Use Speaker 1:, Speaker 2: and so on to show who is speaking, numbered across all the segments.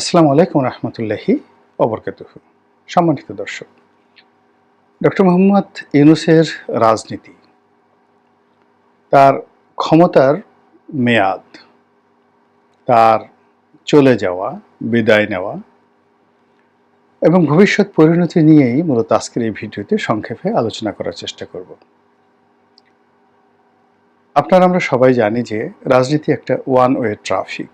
Speaker 1: আসসালামু আলাইকুম রহমতুল্লাহি অবরকাতুহ সম্মানিত দর্শক, ডক্টর মোহাম্মদ ইউনুসের রাজনীতি, তার ক্ষমতার মেয়াদ, তার চলে যাওয়া, বিদায় নেওয়া এবং ভবিষ্যৎ পরিণতি নিয়েই মূলত আজকের এই ভিডিওতে সংক্ষেপে আলোচনা করার চেষ্টা করব। আপনারা আমরা সবাই জানি যে রাজনীতি একটা ওয়ান ওয়ে ট্রাফিক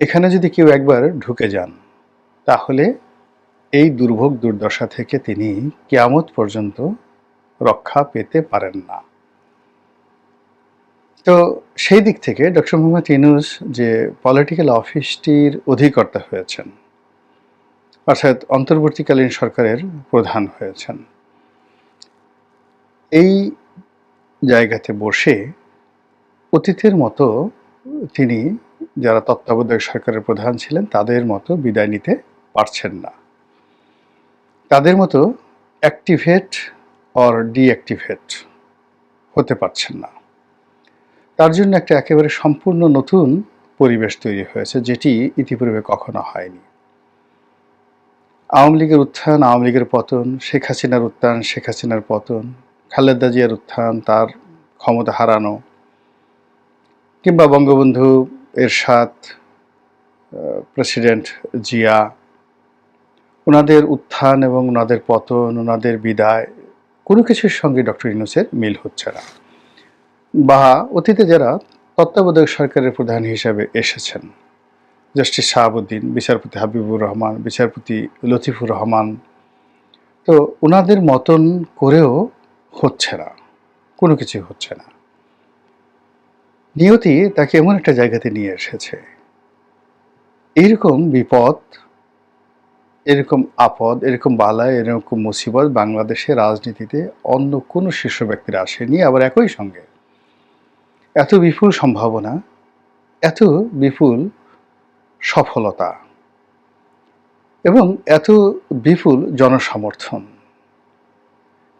Speaker 1: এখানে যদি কেউ একবার ঢুকে যান, তাহলে এই দুর্ভোগ দুর্দশা থেকে তিনি কেয়ামত পর্যন্ত রক্ষা পেতে পারেন না। তো সেই দিক থেকে ডক্টর মোহাম্মদ ইনুস যে পলিটিক্যাল অফিসটির অধিকর্তা হয়েছেন, অর্থাৎ অন্তর্বর্তীকালীন সরকারের প্রধান হয়েছেন, এই জায়গাতে বসে অতীতের মতো তিনি যারা তত্ত্বাবধায়ক সরকারের প্রধান ছিলেন, তাদের মতো বিদায় নিতে পারছেন না। তাদের মতো অ্যাক্টিভেট অর ডিঅ্যাক্টিভেট হতে পারছেন না। তার জন্য একটা একেবারে সম্পূর্ণ নতুন পরিবেশ তৈরি হয়েছে, যেটি ইতিপূর্বে কখনো হয়নি। আওয়ামী লীগের উত্থান, আওয়ামী লীগের পতন, শেখ হাসিনার উত্থান, শেখ হাসিনার পতন, খালেদা জিয়ার উত্থান, তার ক্ষমতা হারানো, কিংবা বঙ্গবন্ধু এরশাদ প্রেসিডেন্ট জিয়া ওনাদের উত্থান এবং ওনাদের পতন ওনাদের বিদায়, কোনো কিছুর সঙ্গে ডক্টর ইউনুসের মিল হচ্ছে না। বা অতীতে যারা তত্ত্বাবধায়ক সরকারের প্রধান হিসাবে এসেছেন, জাস্টিস শাহাবুদ্দিন, বিচারপতি হাবিবুর রহমান, বিচারপতি লতিফুর রহমান, তো ওনাদের মতন করেও হচ্ছে না, কোনো কিছু হচ্ছে না। নিয়তি তাকে এমন একটা জায়গাতে নিয়ে এসেছে। এরকম বিপদ, এরকম আপদ, এরকম বালায় এরকম মুসিবত বাংলাদেশের রাজনীতিতে অন্য কোনো শীর্ষ ব্যক্তিরা আসেনি, আবার একই সঙ্গে। এত বিপুল সম্ভাবনা, এত বিপুল সফলতা এবং এত বিপুল জনসমর্থন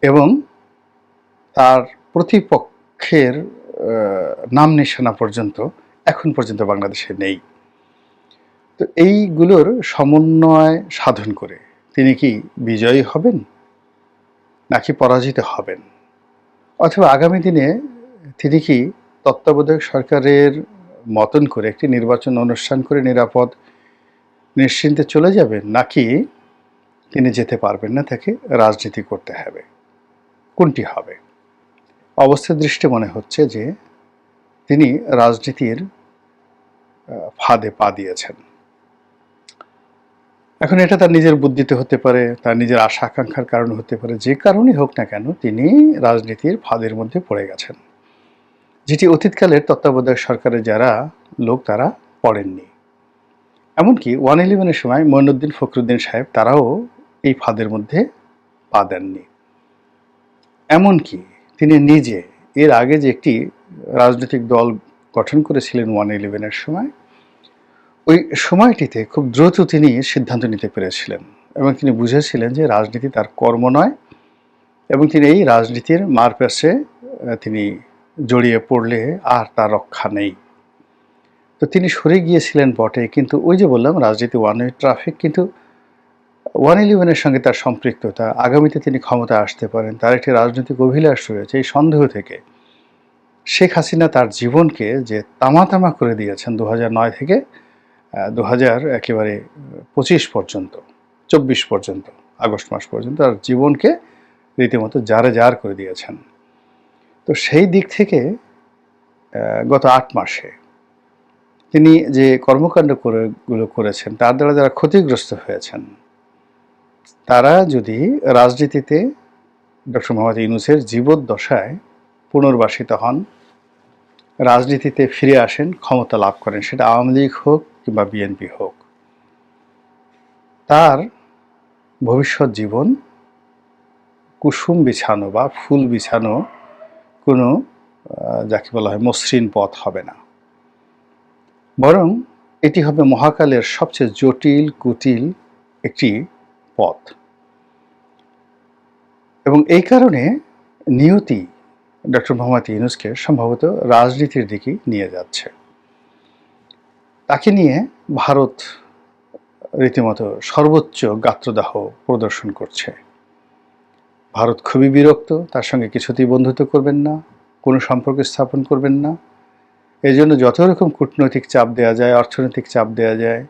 Speaker 1: এবং তার প্রতিপক্ষের নাম নিশানা পর্যন্ত এখন পর্যন্ত বাংলাদেশে নেই। তো এইগুলোর সমন্বয় সাধন করে তিনি কি বিজয়ী হবেন? নাকি পরাজিত হবেন? অথবা আগামী দিনে তিনি কি তত্ত্বাবধায়ক সরকারের মতন করে একটি নির্বাচন অনুষ্ঠান করে নিরাপদ নিশ্চিন্তে চলে যাবেন, নাকি তিনি যেতে পারবেন না তাকে রাজনীতি করতে হবে? কোনটি হবে? অবস্থার দৃষ্টি মনে হচ্ছে যে তিনি রাজনীতির ফাঁদে পা দিয়েছেন। এখন এটা তার নিজের বুদ্ধিতে হতে পারে, তার নিজের আশা আকাঙ্ক্ষার কারণে হতে পারে, যে কারণেই হোক না কেন তিনি রাজনীতির ফাঁদের মধ্যে পড়ে গেছেন। যেটি অতীতকালের তত্ত্বাবধায়ক সরকারের যারা লোক, তারা পড়েননি। এমনকি ওয়ান ইলেভেনের সময় মঈনুদ্দিন ফখরুদ্দিন সাহেব তারাও এই ফাঁদের মধ্যে পা দেননি। এমনকি তিনি নিজে এর আগে যে একটি রাজনৈতিক দল গঠন করেছিলেন ওয়ান ইলেভেনের সময়, ওই সময়টিতে খুব দ্রুত তিনি সিদ্ধান্ত নিতে পেরেছিলেন এবং তিনি বুঝেছিলেন যে রাজনীতি তার কর্ম নয় এবং তিনি এই রাজনীতির মারপ্যাসে তিনি জড়িয়ে পড়লে আর তার রক্ষা নেই। তো তিনি সরে গিয়েছিলেন বটে, কিন্তু ওই যে বললাম, রাজনীতি ওয়ান ওয়ে ট্রাফিক কিন্তু ওয়ান ইলেভেনের সঙ্গে তার সম্পৃক্ততা, আগামীতে তিনি ক্ষমতা আসতে পারেন, তার একটি রাজনৈতিক অভিলাষ রয়েছে এই সন্দেহ থেকে। শেখ হাসিনা তার জীবনকে যে তামা তামা করে দিয়েছেন দু নয় থেকে দু হাজার একেবারে পঁচিশ পর্যন্ত, চব্বিশ পর্যন্ত, আগস্ট মাস পর্যন্ত তার জীবনকে রীতিমতো জারে জার করে দিয়েছেন। তো সেই দিক থেকে গত আট মাসে তিনি যে কর্মকাণ্ড করে, গুলো করেছেন, তার দ্বারা যারা ক্ষতিগ্রস্ত হয়েছেন তারা যদি রাজনীতিতে ডক্টর মোহাম্মদ ইউনুসের জীবদ্দশায় পুনর্বাসিত হন, রাজনীতিতে ফিরে আসেন, ক্ষমতা লাভ করেন, সেটা আওয়ামী লীগ হোক কিংবা বিএনপি হোক, তার ভবিষ্যৎ জীবন কুসুম বিছানো বা ফুল বিছানো কোনো যাকে বলা হয় মসৃণ পথ হবে না। বরং এটি হবে মহাকালের সবচেয়ে জটিল, কুটিল একটি পথ। এবং এই কারণে নিয়তি ডক্টর মোহাম্মদ ইউনুসকে সম্ভবত রাজনীতির দিকে নিয়ে যাচ্ছে। তাকে নিয়ে ভারত রীতিমতো সর্বোচ্চ গাত্রদাহ প্রদর্শন করছে। ভারত খুবই বিরক্ত, তার সঙ্গে কিছুতেই বন্ধুত্ব করবেন না, কোনো সম্পর্ক স্থাপন করবেন না। এই জন্য যত রকম কূটনৈতিক চাপ দেওয়া যায়, অর্থনৈতিক চাপ দেওয়া যায়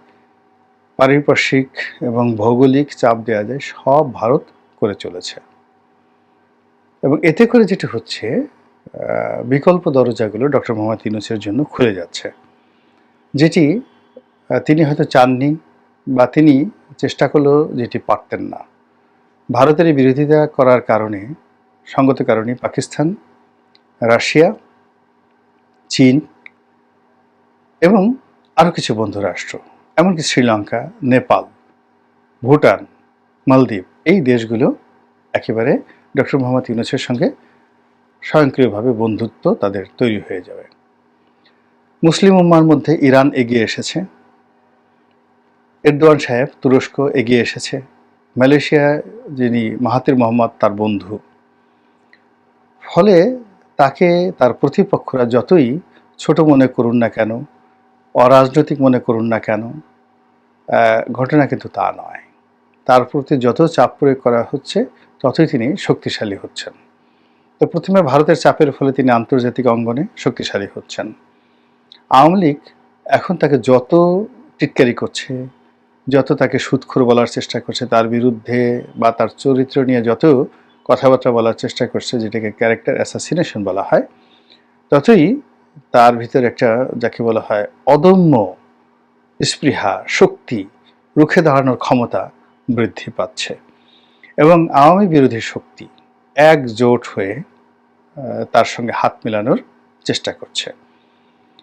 Speaker 1: পারিপার্শ্বিক এবং ভৌগোলিক চাপ দেওয়া যায়, সব ভারত করে চলেছে। এবং এতে করে যেটা হচ্ছে বিকল্প দরজাগুলো ডক্টর মোহাম্মদ ইউনুসের জন্য খুলে যাচ্ছে। যেটি তিনি হয়তো চাননি বা তিনি চেষ্টা করলেও যেটি পারতেন না। ভারতের বিরোধিতা করার কারণে, সঙ্গত কারণে পাকিস্তান, রাশিয়া, চীন এবং আরও কিছু বন্ধু রাষ্ট্র এমনকি শ্রীলঙ্কা, নেপাল, ভুটান, মালদ্বীপ এই দেশগুলো একেবারে ডক্টর মোহাম্মদ ইউনুসের সঙ্গে স্বয়ংক্রিয়ভাবে বন্ধুত্ব তাদের তৈরি হয়ে যাবে। মুসলিম উম্মার মধ্যে ইরান এগিয়ে এসেছে। এরদোয়ান সাহেব তুরস্ক এগিয়ে এসেছে। মালয়েশিয়া, যিনি মাহাতির মোহাম্মদ, তার বন্ধু। ফলে তাকে, তার প্রতিপক্ষরা যতই ছোট মনে করুন না কেন অরাজনৈতিক মনে করুন না কেন ঘটনা কিন্তু তা নয়। তার প্রতি যত চাপ প্রয়োগ করা হচ্ছে, ততই তিনি শক্তিশালী হচ্ছেন। তো প্রথমে ভারতের চাপের ফলে তিনি আন্তর্জাতিক অঙ্গনে শক্তিশালী হচ্ছেন। আওয়ামী লীগ এখন তাকে যত টিটকারি করছে, যত তাকে সুৎখর বলার চেষ্টা করছে, তার বিরুদ্ধে বা তার চরিত্র নিয়ে যত কথাবার্তা বলার চেষ্টা করছে, যেটাকে ক্যারেক্টার অ্যাসাসিনেশন বলা হয়, ততই তার ভিতরে একটা যাকে বলা হয় অদম্য স্পৃহা, শক্তি রুখে দাঁড়ানোর ক্ষমতা বৃদ্ধি পাচ্ছে। এবং আওয়ামী বিরোধী শক্তি একজোট হয়ে তার সঙ্গে হাত মেলানোর চেষ্টা করছে।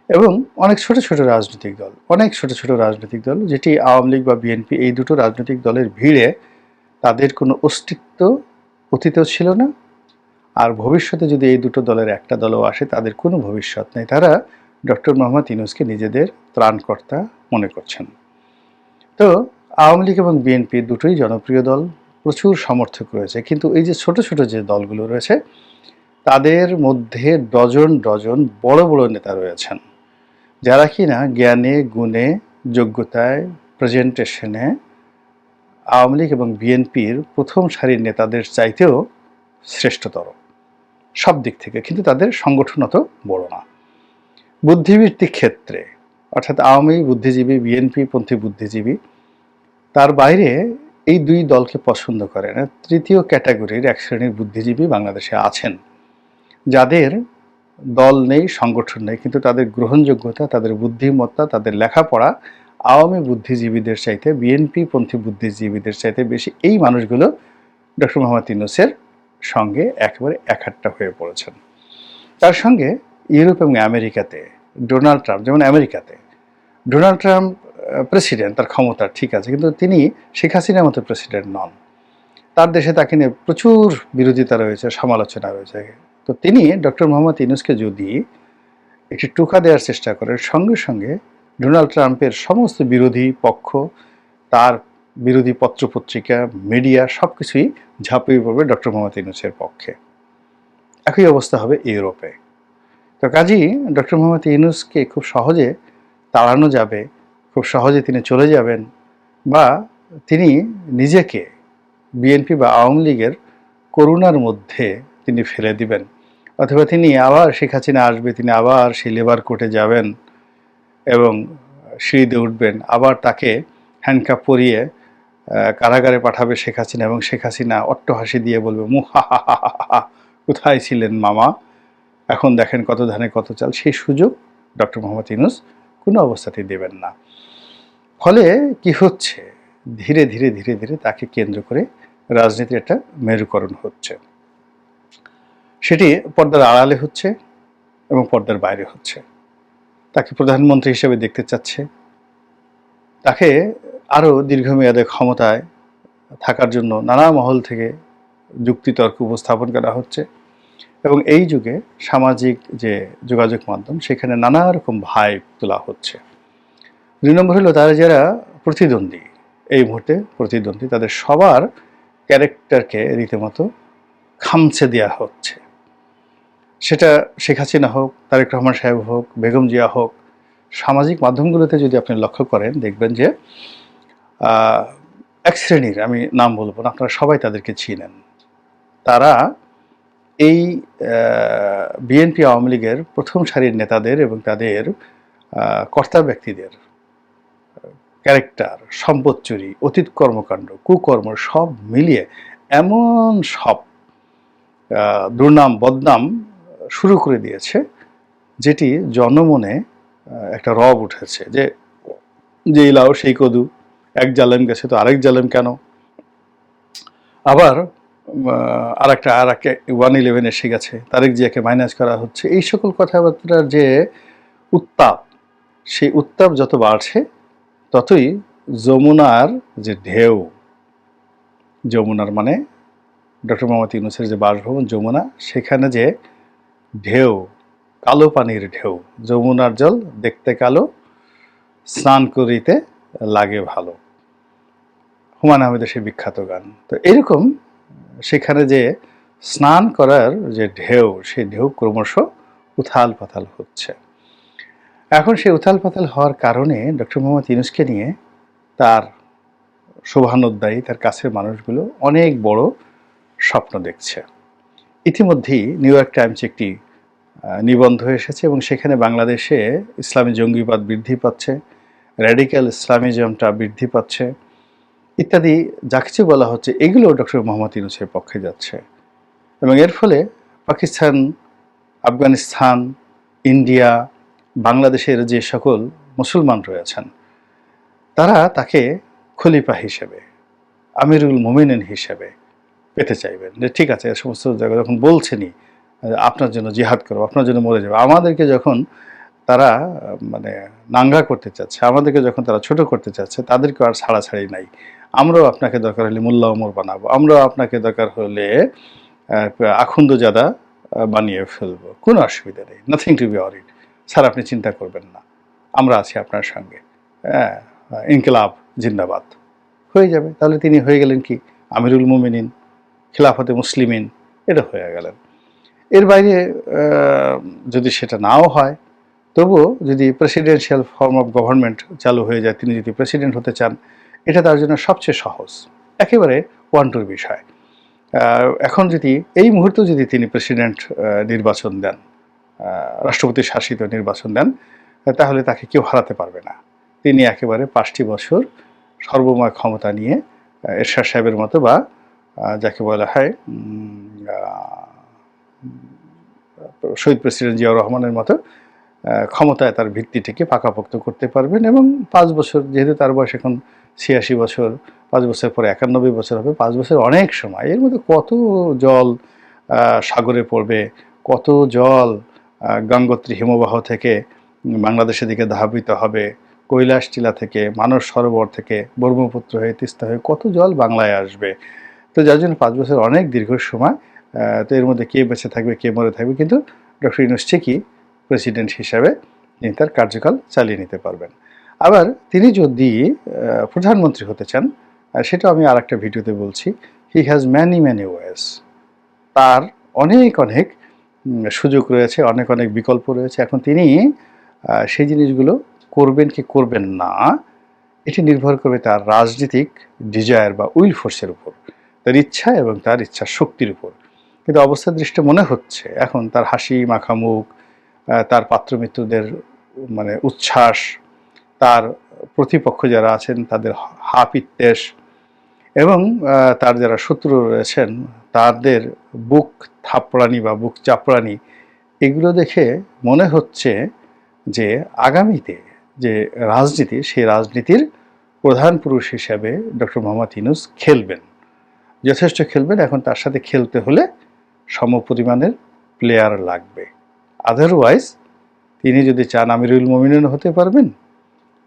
Speaker 1: এবং অনেক ছোট ছোট রাজনৈতিক দল, অনেক ছোট ছোট রাজনৈতিক দল, যেটি আওয়ামী লীগ বা বিএনপি এই দুটো রাজনৈতিক দলের ভিড়ে তাদের কোনো অস্তিত্ব অতীতেও ছিল না আর ভবিষ্যতে যদি এই দুটো দলের একটা দলও আসে, তাদের কোনো ভবিষ্যৎ নেই। তারা ডক্টর মোহাম্মদ ইনুসকে নিজেদের ত্রাণকর্তা মনে করছেন। তো আওয়ামী লীগ এবং বিএনপি দুটোই জনপ্রিয় দল, প্রচুর সমর্থক রয়েছে। কিন্তু এই যে ছোট ছোট যে দলগুলো রয়েছে, তাদের মধ্যে ডজন ডজন বড় বড় নেতা রয়েছেন। যারা কি না জ্ঞানে, গুণে, যোগ্যতায়, প্রেজেন্টেশনে আওয়ামী লীগ এবং বিএনপির প্রথম সারির নেতাদের চাইতেও শ্রেষ্ঠতর। সব দিক থেকে, কিন্তু তাদের সংগঠন অত বড় না। বুদ্ধিবৃত্তিক ক্ষেত্রে, অর্থাৎ আওয়ামী বুদ্ধিজীবী, বিএনপি পন্থী বুদ্ধিজীবী, তার বাইরে এই দুই দলকে পছন্দ করে না তৃতীয় ক্যাটাগরির এক শ্রেণির বুদ্ধিজীবী বাংলাদেশে আছেন। যাদের দল নেই, সংগঠন নেই, কিন্তু তাদের গ্রহণযোগ্যতা, তাদের বুদ্ধিমত্তা, তাদের লেখাপড়া আওয়ামী বুদ্ধিজীবীদের চাইতে, বিএনপি পন্থী বুদ্ধিজীবীদের চাইতে বেশি। এই মানুষগুলো ডক্টর মোহাম্মদ ইউনুসের সঙ্গে একেবারে একাট্টা হয়ে পড়েছেন। তার সঙ্গে ইউরোপ এবং আমেরিকাতে ডোনাল্ড ট্রাম্প, যেমন আমেরিকাতে ডোনাল্ড ট্রাম্প প্রেসিডেন্ট, তার ক্ষমতা ঠিক আছে, কিন্তু তিনি শেখ হাসিনার মতো প্রেসিডেন্ট নন। তার দেশে তাকে নিয়ে প্রচুর বিরোধিতা রয়েছে, সমালোচনা রয়েছে। তো তিনি ডক্টর মোহাম্মদ ইউনুসকে যদি একটি টোকা দেওয়ার চেষ্টা করেন, সঙ্গে সঙ্গে ডোনাল্ড ট্রাম্পের সমস্ত বিরোধী পক্ষ তার বিরোধী পত্রপত্রিকা মিডিয়া সব কিছুই ঝাঁপিয়ে পড়বে ডক্টর মোহাম্মদ ইউনুসের পক্ষে। একই অবস্থা হবে ইউরোপে। তো কাজী ডক্টর মোহাম্মদ ইউনুসকে খুব সহজে তাড়ানো যাবে, খুব সহজে তিনি চলে যাবেন, বা তিনি নিজেকে বিএনপি বা আওয়ামী লীগের করুণার মধ্যে তিনি ফেলে দিবেন। অথবা তিনি আবার শেখ হাসিনা আসবে, তিনি আবার সেই লেবার কোর্টে যাবেন এবং সিঁড়িতে উঠবেন, আবার তাকে হ্যান্ডকাপ পরিয়ে কারাগারে পাঠাবে শেখ হাসিনা এবং শেখ হাসিনা অট্টহাসি দিয়ে বলবে, মুহা কোথায় ছিলেন মামা? এখন দেখেন কত ধানে কত চাল। সেই সুযোগ ডক্টর মোহাম্মদ ইনুস কোনো অবস্থাতেই দেবেন না। ফলে কি হচ্ছে? ধীরে ধীরে ধীরে ধীরে তাকে কেন্দ্র করে রাজনীতির একটা মেরুকরণ হচ্ছে। সেটি পর্দার আড়ালে হচ্ছে এবং পর্দার বাইরে হচ্ছে। তাকে প্রধানমন্ত্রী হিসেবে দেখতে চাচ্ছে। তাকে আরও দীর্ঘমেয়াদে ক্ষমতায় থাকার জন্য নানা মহল থেকে যুক্তিতর্ক উপস্থাপন করা হচ্ছে এবং এই যুগে সামাজিক যে যোগাযোগ মাধ্যম, সেখানে নানা রকম ভাই তোলা হচ্ছে। দুই নম্বর হলো তারা যারা প্রতিদ্বন্দ্বী, এই মুহূর্তে প্রতিদ্বন্দ্বী, তাদের সবার ক্যারেক্টারকে রীতিমতো খামছে দেওয়া হচ্ছে। সেটা শেখ হাসিনা হোক, তারেক রহমান সাহেব হোক, বেগম জিয়া হোক, সামাজিক মাধ্যমগুলোতে যদি আপনি লক্ষ্য করেন, দেখবেন যে এক শ্রেণির, আমি নাম বলব না, আপনারা সবাই তাদেরকে চিনেন। তারা এই বিএনপি আওয়ামী লীগের প্রথম সারির নেতাদের এবং তাদের কর্তা ব্যক্তিদের, ক্যারেক্টার সম্পদ চুরি অতীত কর্মকাণ্ড, কুকর্ম সব মিলিয়ে এমন সব দুর্নাম, বদনাম শুরু করে দিয়েছে, যেটি জনমনে একটা রব উঠেছে, যে যেই লাও সেই কদু এক জালেম গেছে, তো আরেক জালেম কেন? আবার আর একটা আর একটা ওয়ান ইলেভেন এসে গেছে, তারেক জিয়াকে মাইনাস করা হচ্ছে। এই সকল কথাবার্তার যে উত্তাপ, সেই উত্তাপ যত বাড়ছে, ততই যমুনার যে ঢেউ, যমুনার মানে ডক্টর মোহাম্মদ ইউনুসের যে বাসভবন যমুনা, সেখানে যে ঢেউ, কালো পানির ঢেউ, যমুনার জল দেখতে কালো, স্নান করিতে লাগে ভালো। হুমায়ুন আহমেদের সেই বিখ্যাত গান। তো এরকম সেখানে যে স্নান করার যে ঢেউ, সেই ঢেউ ক্রমশ উথাল পাথাল হচ্ছে। এখন সেই উথাল পাথাল হওয়ার কারণে ডক্টর মোহাম্মদ ইউনুসকে নিয়ে তার শোভানোদ্দায়ী তার কাছের মানুষগুলো অনেক বড় স্বপ্ন দেখছে। ইতিমধ্যেই নিউ ইয়র্ক টাইমস একটি নিবন্ধ এসেছে এবং সেখানে বাংলাদেশে ইসলামী জঙ্গিবাদ বৃদ্ধি পাচ্ছে। র্যাডিক্যাল ইসলামিজমটা বৃদ্ধি পাচ্ছে ইত্যাদি যা কিছু বলা হচ্ছে এগুলো ডক্টর মোহাম্মদ ইউনুসের পক্ষে যাচ্ছে। এবং এর ফলে পাকিস্তান আফগানিস্তান ইন্ডিয়া বাংলাদেশের যে সকল মুসলমান রয়েছেন তারা তাকে খলিফা হিসেবে আমিরুল মোমিনিন হিসেবে পেতে চাইবেন। যে ঠিক আছে সমস্ত জায়গায় যখন বলছেনই আহ, আপনার জন্য জিহাদ করব আপনার জন্য মরে যাবে আমাদেরকে যখন তারা মানে নাঙ্গা করতে চাচ্ছে, আমাদেরকে যখন তারা ছোট করতে চাচ্ছে তাদেরকে আর ছাড়াছাড়ি নাই। আমরাও আপনাকে দরকার হলে মোল্লা ওমর বানাবো, আমরাও আপনাকে দরকার হলে আখন্দ জাদা বানিয়ে ফেলব। কোনো অসুবিধা নেই nothing to be worried sir, আপনি চিন্তা করবেন না, আমরা আছি আপনার সঙ্গে। হ্যাঁ ইনকিলাব, জিন্দাবাদ। হয়ে যাবে, তাহলে তিনি হয়ে গেলেন কি? আমিরুল মুমিনিন, খিলাফতে মুসলিমিন, এটা হয়ে গেলেন। এর বাইরে যদি সেটা নাও হয় তবুও যদি প্রেসিডেন্সিয়াল ফর্ম অফ গভর্নমেন্ট চালু হয়ে যায়, তিনি যদি প্রেসিডেন্ট হতে চান, এটা তার জন্য সবচেয়ে সহজ। একেবারে ওয়ান টুর বিষয়। এখন যদি এই মুহূর্তে যদি তিনি প্রেসিডেন্ট নির্বাচন দেন রাষ্ট্রপতি শাসিত নির্বাচন দেন, তাহলে তাকে কেউ হারাতে পারবে না। তিনি একেবারে পাঁচটি বছর সর্বময় ক্ষমতা নিয়ে এরশাদ সাহেবের মতো বা যাকে বলা হয় শহীদ প্রেসিডেন্ট জিয়াউর রহমানের মতো ক্ষমতায় তার ভিত্তিটিকে পাকাপোক্ত করতে পারবেন এবং পাঁচ বছর, যেহেতু তার বয়স এখন ছিয়াশি বছর, পাঁচ বছর পরে একানব্বই বছর হবে, পাঁচ বছর অনেক সময়। এর মধ্যে কত জল সাগরে পড়বে, কত জল গঙ্গোত্রী হিমবাহ থেকে বাংলাদেশের দিকে ধাবিত হবে, কৈলাস টিলা থেকে, মানস সরোবর থেকে, ব্রহ্মপুত্র হয়ে তিস্তা হয়ে কত জল বাংলায় আসবে। তো যার জন্য পাঁচ বছর অনেক দীর্ঘ সময় তো এর মধ্যে কে বেঁচে থাকবে, কে মরে থাকবে, কিন্তু ডক্টর ইউনুস ঠিকই প্রেসিডেন্ট হিসাবে তিনি তার কার্যকাল চালিয়ে নিতে পারবেন। আবার তিনি যদি প্রধানমন্ত্রী হতে চান সেটা আমি আর একটা ভিডিওতে বলছি he has many many ways তার অনেক অনেক সুযোগ রয়েছে অনেক অনেক বিকল্প রয়েছে। এখন তিনি সেই জিনিসগুলো করবেন কি করবেন না এটি নির্ভর করবে তার রাজনৈতিক ডিজায়ার বা উইল ফোর্সের উপর তার ইচ্ছা এবং তার ইচ্ছা শক্তির উপর। কিন্তু অবস্থা দৃষ্টি মনে হচ্ছে এখন তার হাসি মাখা মুখ আহ, তার পাত্রমিত্রদের মানে উচ্ছ্বাস, তার প্রতিপক্ষ যারা আছেন, তাদের হা পিত্তেশ এবং তার যারা শত্রু রয়েছেন, তাদের বুক থাপড়ানি বা বুক চাপড়ানি, এগুলো দেখে মনে হচ্ছে যে আগামীতে যে রাজনীতি, সেই রাজনীতির প্রধান পুরুষ হিসাবে ডক্টর মোহাম্মদ ইনুস খেলবেন। যথেষ্ট খেলবেন, এখন তার সাথে খেলতে হলে সমপরিমাণের প্লেয়ার লাগবে। আদারওয়াইজ তিনি যদি চান আমিরুল মোমিনিন হতে পারবেন,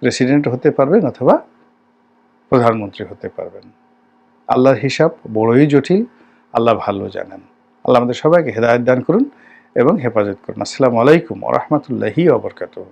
Speaker 1: প্রেসিডেন্ট হতে পারবেন অথবা প্রধানমন্ত্রী হতে পারবেন। আল্লাহর হিসাব বড়ই জটিল, আল্লাহ ভালো জানেন। আল্লাহ আমাদের সবাইকে হেদায়ত দান করুন এবং হেফাজত করুন। আসসালামু আলাইকুম রহমতুল্লাহি ওবরকাতুহ